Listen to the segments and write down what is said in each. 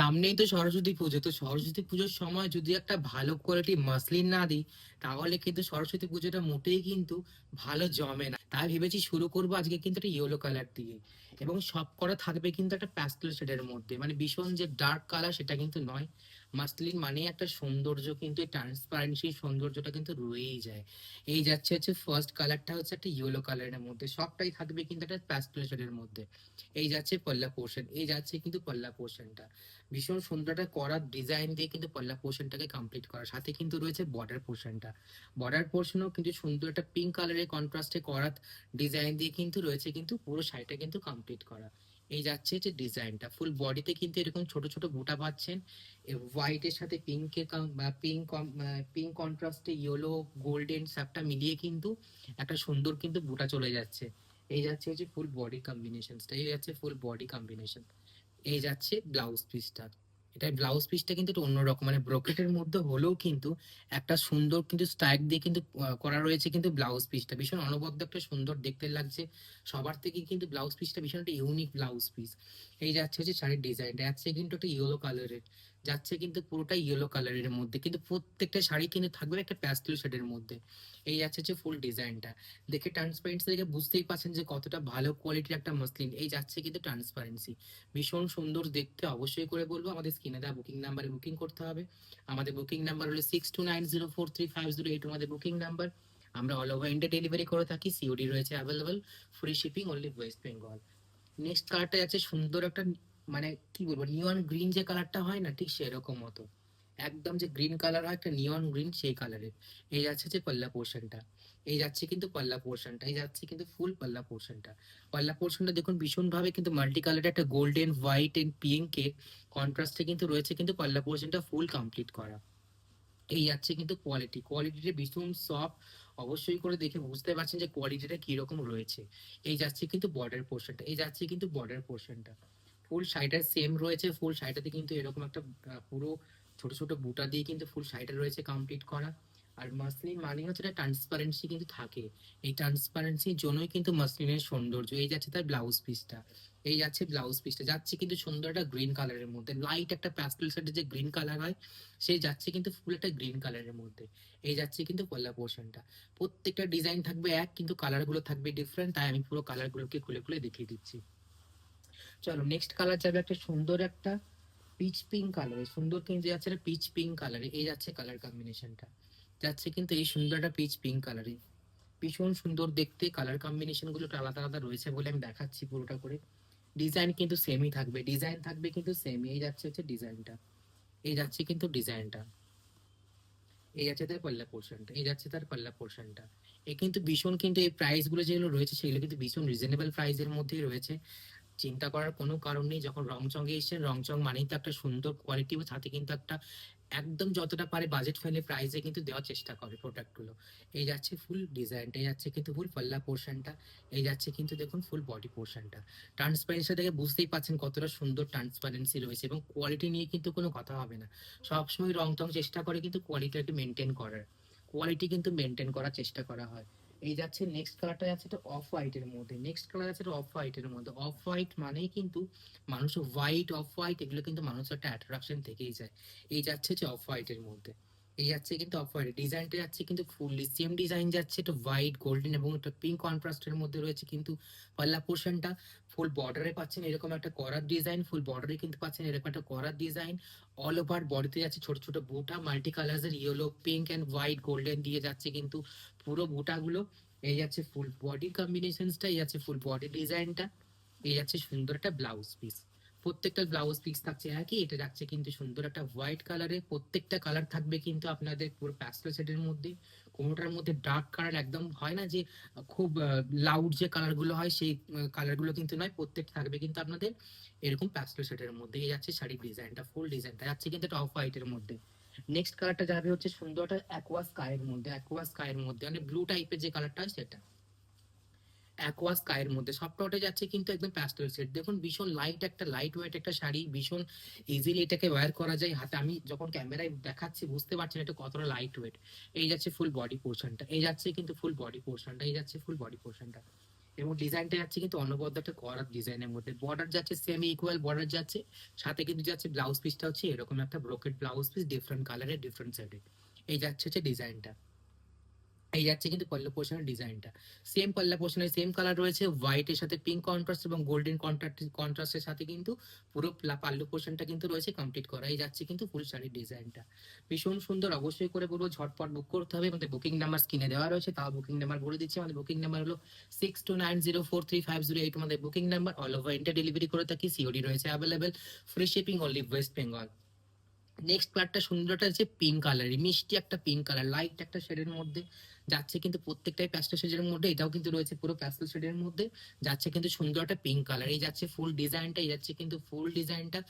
সামনেই তো সরস্বতী পুজো। তো সরস্বতী পুজোর সময় যদি একটা ভালো কোয়ালিটি মাসলিন না দিই, তাহলে কিন্তু সরস্বতী পুজোটা মোটেই কিন্তু ভালো জমে না। তাই ভেবেছি শুরু করব আজকে কিন্তু একটা ইয়েলো কালার দিয়ে। এবং সব করা থাকবে কিন্তু একটা প্যাস্টেল শেডের মধ্যে। মানে ভীষণ যে ডার্ক কালার সেটা কিন্তু নয়। মাসলিন মানে একটা সৌন্দর্য, কিন্তু ট্রান্সপারেন্সি সৌন্দর্যটা কিন্তু রয়েই যায়। এই যাচ্ছে হচ্ছে ফার্স্ট কালারটা হচ্ছে একটা ইয়েলো কালারের মধ্যে। সবটাই থাকবে কিন্তু একটা প্যাস্টেল মধ্যে। এই যাচ্ছে পল্লা পোর্শন এই যাচ্ছে কিন্তু পল্লা পোর্শনটা ভীষণ সুন্দর একটা করার ডিজাইন দিয়ে কিন্তু পল্লা পোর্শনটাকে কমপ্লিট করা। সাথে কিন্তু রয়েছে বর্ডার পোর্শনটা বর্ডার পোর্শনও কিন্তু সুন্দর একটা পিঙ্ক কালারের কন্ট্রাস্টে করা ডিজাইন দিয়ে কিন্তু রয়েছে, কিন্তু পুরো শাড়িটা কিন্তু কমপ্লিট করা। এই যাচ্ছে যে ডিজাইনটা। ফুল বডিতে কিন্তু এরকম ছোট ছোট বুটা পাচ্ছেন। হোয়াইটের সাথে পিঙ্কের পিঙ্ক পিঙ্ক কন্ট্রাস্টে ইয়েলো গোল্ডেন সবটা মিলিয়ে কিন্তু একটা সুন্দর কিন্তু বুটা চলে যাচ্ছে। এই যাচ্ছে হচ্ছে ফুল বডি কম্বিনেশনসটা এই যাচ্ছে ফুল বডি কম্বিনেশন এই যাচ্ছে ব্লাউজ পিসটা এটা ব্লাউজ পিসটা কিন্তু একটু অন্যরকম। মানে ব্রোকেটের মধ্যে হলেও কিন্তু একটা সুন্দর কিন্তু স্ট্রাইক দিয়ে কিন্তু করা রয়েছে কিন্তু ব্লাউজ পিসটা ভীষণ অনবদ্য একটা সুন্দর দেখতে লাগছে। সবার থেকে কিন্তু ব্লাউজ পিসটা ভীষণ একটা ইউনিক ব্লাউজ পিস এই যাচ্ছে হচ্ছে শাড়ির ডিজাইনটা যাচ্ছে কিন্তু একটা ইয়েলো কালারের যাচ্ছে কিন্তু পুরোটা ইয়েলো কালারের মধ্যে। কিন্তু প্রত্যেকটা শাড়ি কিন্তু থাকবে একটা প্যাস্টেল শেডের মধ্যে। এই যাচ্ছে হচ্ছে ফুল ডিজাইনটা দেখে ট্রান্সপারেন্সি দেখে বুঝতেই পারছেন যে কতটা ভালো কোয়ালিটির একটা মসলিন এই যাচ্ছে কিন্তু ট্রান্সপারেন্সি ভীষণ সুন্দর দেখতে অবশ্যই করে বলব, আমাদের স্ক্রিনে দেওয়া বুকিং নাম্বারে বুকিং করতে হবে। আমাদের বুকিং নাম্বার হলো six two nine zero four three five zero eight আমাদের বুকিং নাম্বার আমরা অল ওভার ইন্ডিয়া ডেলিভারি করে থাকি সিওডি রয়েছে available free shipping only West Bengal next কালারটা যাচ্ছে সুন্দর একটা মানে কি বলব নিয়ন গ্রিন যে কালারটা হয় না, ঠিক সেরকম মতো। একদম যে গ্রিন কালার হয়, একটা নিয়ন গ্রিন সেই কালারের এই যাচ্ছে যে পাল্লা পোর্শনটা এই যাচ্ছে কিন্তু পাল্লা পোর্শনটা এই যাচ্ছে কিন্তু ফুল পাল্লা পোর্শনটা পাল্লা পোর্শনটা দেখুন ভীষণ ভাবে কিন্তু মাল্টি কালারের একটা গোল্ডেন হোয়াইট এন্ড পিঙ্ক এর কন্ট্রাস্টে কিন্তু রয়েছে, কিন্তু পাল্লা পোর্শনটা ফুল কমপ্লিট করা। এই যাচ্ছে কিন্তু কোয়ালিটি কোয়ালিটিটা ভীষণ সফট অবশ্যই করে দেখে বুঝতে পারছেন যে কোয়ালিটিটা কীরকম রয়েছে। এই যাচ্ছে কিন্তু বর্ডার পোর্শনটা এই যাচ্ছে কিন্তু বর্ডার পোর্শনটা ফুল শাড়িটা সেম রয়েছে, ফুল শাড়িটাতে কিন্তু এরকম একটা পুরো ছোট ছোট বুটা দিয়ে কিন্তু ফুল শাড়িটা রয়েছে কমপ্লিট করা। আর মাসলিন মানে হচ্ছে একটা ট্রান্সপারেন্সি কিন্তু থাকে। এই ট্রান্সপারেন্সির জন্যই কিন্তু মাসলিনের সৌন্দর্য, এই যাচ্ছে তার ব্লাউজ পিসটা এই যাচ্ছে ব্লাউজ পিসটা যাচ্ছে কিন্তু সুন্দর একটা গ্রিন কালারের মধ্যে। লাইট একটা প্যাস্টেল শার্টের যে গ্রিন কালার হয়, সেই যাচ্ছে কিন্তু ফুল একটা গ্রিন কালারের মধ্যে। এই যাচ্ছে কিন্তু পল্লা পোর্শনটা প্রত্যেকটা ডিজাইন থাকবে এক, কিন্তু কালারগুলো থাকবে ডিফারেন্ট তাই আমি পুরো কালারগুলোকে খুলে খুলে দেখিয়ে দিচ্ছি। চলো নেক্সট কালার যাবে একটা সুন্দর একটা পিচ পিঙ্ক কালারে সুন্দর কিন্তু যাচ্ছে পিচ পিঙ্ক কালারে এই যাচ্ছে কালার কম্বিনেশনটা যাচ্ছে কিন্তু এই সুন্দর একটা পিচ পিঙ্ক কালারে ভীষণ সুন্দর দেখতে কালার কম্বিনেশনগুলো আলাদা আলাদা রয়েছে বলে আমি দেখাচ্ছি পুরোটা করে। ডিজাইন কিন্তু সেমই থাকবে ডিজাইন থাকবে কিন্তু সেমই এই যাচ্ছে হচ্ছে ডিজাইনটা এই যাচ্ছে কিন্তু ডিজাইনটা এই যাচ্ছে তার পাল্লা পোর্শনটা এই যাচ্ছে তার পাল্লা পোর্শনটা এ কিন্তু ভীষণ কিন্তু এই প্রাইসগুলো যেগুলো রয়েছে, সেগুলো কিন্তু ভীষণ রিজনেবল প্রাইসের মধ্যেই রয়েছে। চিন্তা করার কোনো কারণ নেই। যখন রংচঙে এসে রংচং মানেই তো একটা সুন্দর কোয়ালিটি সাথে কিন্তু একটা একদম যতটা পারে বাজেট ফ্রেন্ডলি প্রাইসে কিন্তু দেওয়ার চেষ্টা করে প্রোডাক্টগুলো এই যাচ্ছে ফুল ডিজাইনটা এই যাচ্ছে কিন্তু ফুল পাল্লা পোর্শনটা এই যাচ্ছে কিন্তু দেখুন ফুল বডি পোর্শনটা ট্রান্সপারেন্সি দেখে বুঝতেই পাচ্ছেন কতটা সুন্দর ট্রান্সপারেন্সি রয়েছে এবং কোয়ালিটি নিয়ে কিন্তু কোনো কথা হবে না। সবসময় রং টং চেষ্টা করে কিন্তু কোয়ালিটিটাকে মেনটেন করার। কোয়ালিটি কিন্তু মেনটেন করার চেষ্টা করা হয়। এই যাচ্ছে নেক্সট কালারটা যাচ্ছে এটা অফ হোয়াইটের মধ্যে। নেক্সট কালার আছে অফ হোয়াইটের মধ্যে। অফ হোয়াইট মানেই কিন্তু মানুষ হোয়াইট অফ হোয়াইট এগুলো কিন্তু মানুষের একটা অ্যাট্রাকশন থেকেই যায়। এই যাচ্ছে যে অফ হোয়াইটের মধ্যে। এই যাচ্ছে কিন্তু অফ হোয়াইট ডিজাইনটা যাচ্ছে কিন্তু ফুললি সেম ডিজাইন যাচ্ছে, এটা হোয়াইট গোল্ডেন এবং একটা পিঙ্ক কন্ট্রাস্টের মধ্যে রয়েছে কিন্তু পাল্লা পোর্শনটা ফুল বর্ডারে পাচ্ছেন এরকম একটা করার ডিজাইন ফুল বর্ডারে কিন্তু পাচ্ছেন এরকম একটা করার ডিজাইন অল ওভার বডিতে যাচ্ছে ছোট ছোট বুটা multi কালার্সের yellow pink and white golden দিয়ে যাচ্ছে কিন্তু পুরো বুটাগুলো। এই যাচ্ছে ফুল বডি কম্বিনেশনসটা এই যাচ্ছে ফুল বডি ডিজাইনটা এই যাচ্ছে সুন্দর একটা ব্লাউজ পিস প্রত্যেকটা ব্লাউজ পিস থাকছে একই, এটা যাচ্ছে কিন্তু সুন্দর একটা হোয়াইট কালারে প্রত্যেকটা কালার থাকবে কিন্তু আপনাদের পুরো প্যাস্টেল সেটের মধ্যে। কোনোটার মধ্যে ডার্ক কালার একদম হয় না যে খুব লাউড যে কালারগুলো হয়, সেই কালারগুলো কিন্তু নয় প্রত্যেকটা থাকবে কিন্তু আপনাদের এরকম প্যাস্টেল সেটের মধ্যে। এই যাচ্ছে শাড়ির ডিজাইনটা ফুল ডিজাইনটা। যাচ্ছে কিন্তু এটা অফ হোয়াইটের মধ্যে। নেক্সট কালারটা যাবে হচ্ছে সুন্দর একটা অ্যাকোয়া স্কাইয়ের মধ্যে। অ্যাকোয়া স্কাইয়ের মধ্যে মানে ব্লু টাইপের যে কালারটা হয় সেটা। অ্যাকোয়া স্কাইয়ের মধ্যে। সবটা ওটা যাচ্ছে কিন্তু একদম প্যাস্টেল সেট দেখুন, ভীষণ লাইট একটা লাইট ওয়েট একটা শাড়ি, ভীষণ ইজিলি এটাকে ওয়্যার করা যায়। হাতে আমি যখন ক্যামেরায় দেখাচ্ছি, বুঝতে পারছেন এটা কতটা লাইট ওয়েট এই যাচ্ছে ফুল বডি পোর্শনটা এই যাচ্ছে কিন্তু ফুল বডি পোর্শনটা এই যাচ্ছে ফুল বডি পোর্শনটা এবং ডিজাইনটা যাচ্ছে কিন্তু অনবদ্য একটা করার ডিজাইনের মধ্যে। বর্ডার যাচ্ছে সেমি ইকুয়াল বর্ডার যাচ্ছে। সাথে কিন্তু যাচ্ছে ব্লাউজ পিসটা হচ্ছে এরকম একটা ব্রোকেট ব্লাউজ পিস ডিফারেন্ট কালারের ডিফারেন্ট সাইডে এই যাচ্ছে হচ্ছে ডিজাইনটা এই যাচ্ছে কিন্তু পল্লা পোর্শনের ডিজাইনটা সেম পল্লা পোর্শনের সেম কালার রয়েছে হোয়াইটের সাথে পিঙ্ক কন্ট্রাস্ট এবং গোল্ডেন কন্ট্রাস্ট কন্ট্রাস্টের সাথে কিন্তু পুরো প্লা- পাল্লু পোর্শনটা কিন্তু রয়েছে কমপ্লিট করা। এই যাচ্ছে কিন্তু ফুল শাড়ির ডিজাইনটা ভীষণ সুন্দর, অবশ্যই করে বলব, ঝটপট বুক করতে হবে। আমাদের বুকিং নাম্বার স্ক্রিনে দেওয়া রয়েছে, তাও বুকিং নাম্বার বলে দিচ্ছি। আমাদের বুকিং নাম্বার হলো six two nine zero four three five zero eight আমাদের booking number all over India delivery করে থাকি সিওডি রয়েছে available free shipping only West Bengal next কালারটা সুন্দরটা হচ্ছে পিঙ্ক কালার মিষ্টি একটা পিঙ্ক কালার লাইট একটা শেডের মধ্যে যাচ্ছে কিন্তু প্রত্যেকটাই প্যাস্টেল শেডের মধ্যে, এটাও কিন্তু রয়েছে পুরো প্যাস্টেল শেডের মধ্যে। যাচ্ছে কিন্তু সুন্দর একটা পিঙ্ক কালার এই যাচ্ছে ফুল ডিজাইনটা এই যাচ্ছে কিন্তু ফুল ডিজাইনটা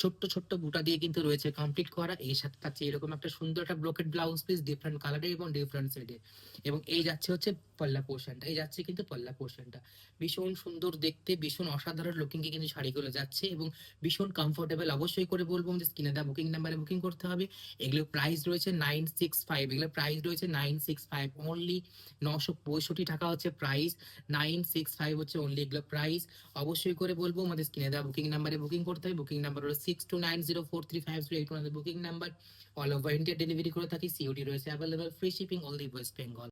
ছোট্ট ছোট্ট বুটা দিয়ে কিন্তু রয়েছে কমপ্লিট করা। এই সাথে থাকছে এরকম একটা সুন্দর একটা ব্রোকেট ব্লাউজ পিস ডিফারেন্ট কালারের এবং ডিফারেন্ট শেডে এবং এই যাচ্ছে হচ্ছে পল্লা পোর্শনটা এই যাচ্ছে কিন্তু পল্লা পোর্শনটা ভীষণ সুন্দর দেখতে, ভীষণ অসাধারণ লুকিং এ কিন্তু শাড়িগুলো যাচ্ছে এবং ভীষণ কমফোর্টেবল অবশ্যই করে বলব যে স্ক্রিনে দেওয়া বুকিং নাম্বারে বুকিং করতে হবে। এগুলো প্রাইস রয়েছে নাইন সিক্স ফাইভ এগুলো প্রাইস রয়েছে নাইন সিক্স ফাইভ অনলি নশো পঁয়ষট্টি টাকা হচ্ছে প্রাইস নাইন সিক্স ফাইভ হচ্ছে অনলি এগুলো প্রাইস অবশ্যই করে বলব, আমাদের স্ক্রিনে দেওয়া বুকিং নাম্বারে বুকিং করতে হবে বুকিং নাম্বার হলো six two nine zero four three five zero eight আমাদের booking number all over India delivery করে থাকি সিওডি রয়েছে available free shipping only West Bengal